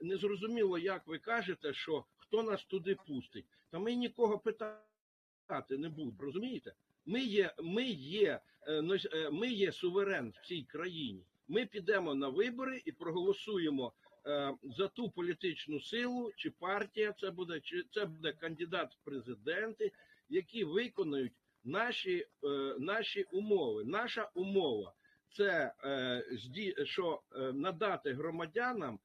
незрозуміло, як ви кажете, що хто нас туди пустить. Та ми нікого питати не будемо, розумієте? Ми є, ми є, е, е, ми є суверен в цій країні. Ми підемо на вибори і проголосуємо е, за ту політичну силу, чи партія це буде, чи це буде кандидат в президенти, які виконують наші, наші умови. Наша умова це що надати громадянам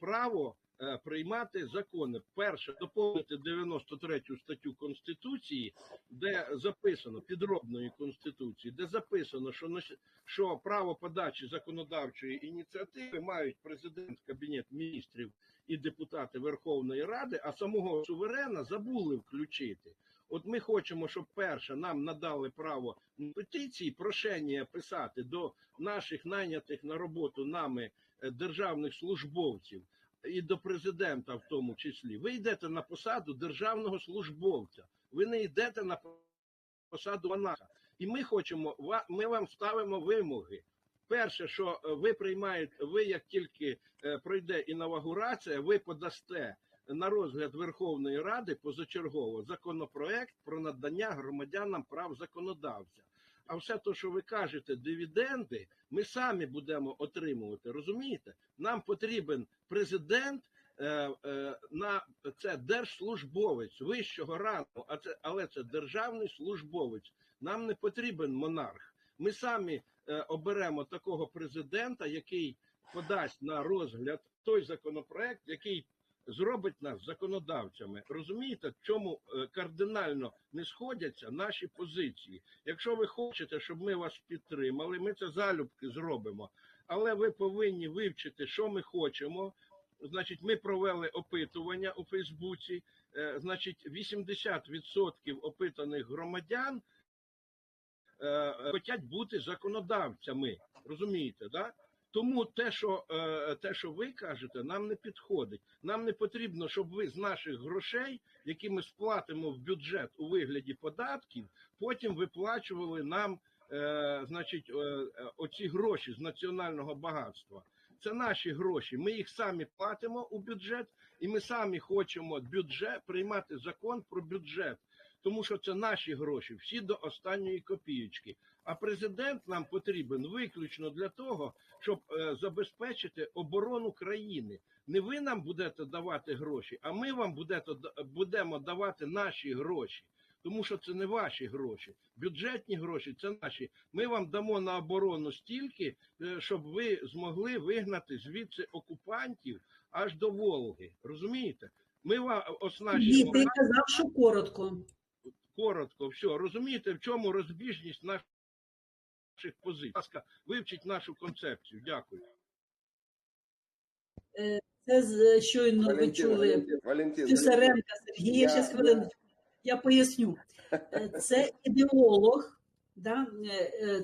право е, приймати закони. Перше, доповнити 93 статтю Конституції, де записано підробної конституції, де записано, що що право подачі законодавчої ініціативи мають президент, кабінет міністрів і депутати Верховної Ради, а самого суверена забули включити. От ми хочемо, щоб перше нам надали право петиції, прошення писати до наших найнятих на роботу нами е, державних службовців і до президента, в тому числі. Ви йдете на посаду державного службовця. Ви не йдете на посаду монаха. І ми хочемо ми вам ставимо вимоги. Перше, що е, ви приймаєте, ви як тільки е, пройде інаугурація, ви подасте на розгляд Верховної Ради позачергово законопроект про надання громадянам прав законодавця. А все те, що ви кажете, дивіденди, ми самі будемо отримувати. Розумієте? Нам потрібен президент. е, е, На це держслужбовець вищого рангу, а це але це державний службовець. Нам не потрібен монарх. Ми самі е, оберемо такого президента, який подасть на розгляд той законопроект, який зробить нас законодавцями. Розумієте, в чому е, кардинально не сходяться наші позиції. Якщо ви хочете, щоб ми вас підтримали, ми це залюбки зробимо. Але ви повинні вивчити, що ми хочемо. Значить, ми провели опитування у Фейсбуці. Е, Значить, 80% опитаних громадян е, хочуть бути законодавцями. Розумієте, да? Тому те, що е, те, що ви кажете, нам не підходить. Нам не потрібно, щоб ви з наших грошей, які ми сплатимо в бюджет у вигляді податків, потім виплачували нам, е, значить, е, оці гроші з національного багатства. Це наші гроші. Ми їх самі платимо у бюджет, і ми самі хочемо бюджет приймати закон про бюджет, тому що це наші гроші, всі до останньої копієчки. А президент нам потрібен виключно для того, щоб е, забезпечити оборону країни. Не ви нам будете давати гроші, а ми вам будете, будемо давати наші гроші. Тому що це не ваші гроші. Бюджетні гроші це наші. Ми вам дамо на оборону стільки, е, щоб ви змогли вигнати звідси окупантів аж до Волги. Розумієте? Ми вам оснащуємо ти казав, що коротко. Коротко. Все, розумієте, в чому розбіжність наших позицій? Будь ласка, вивчіть нашу концепцію. Дякую. Це з- щойно ви чули Валентин, Валентин, Писаренка Сергія. Я- Ще хвилиночку. Я поясню. Е, Це ідеолог, да? е, е, це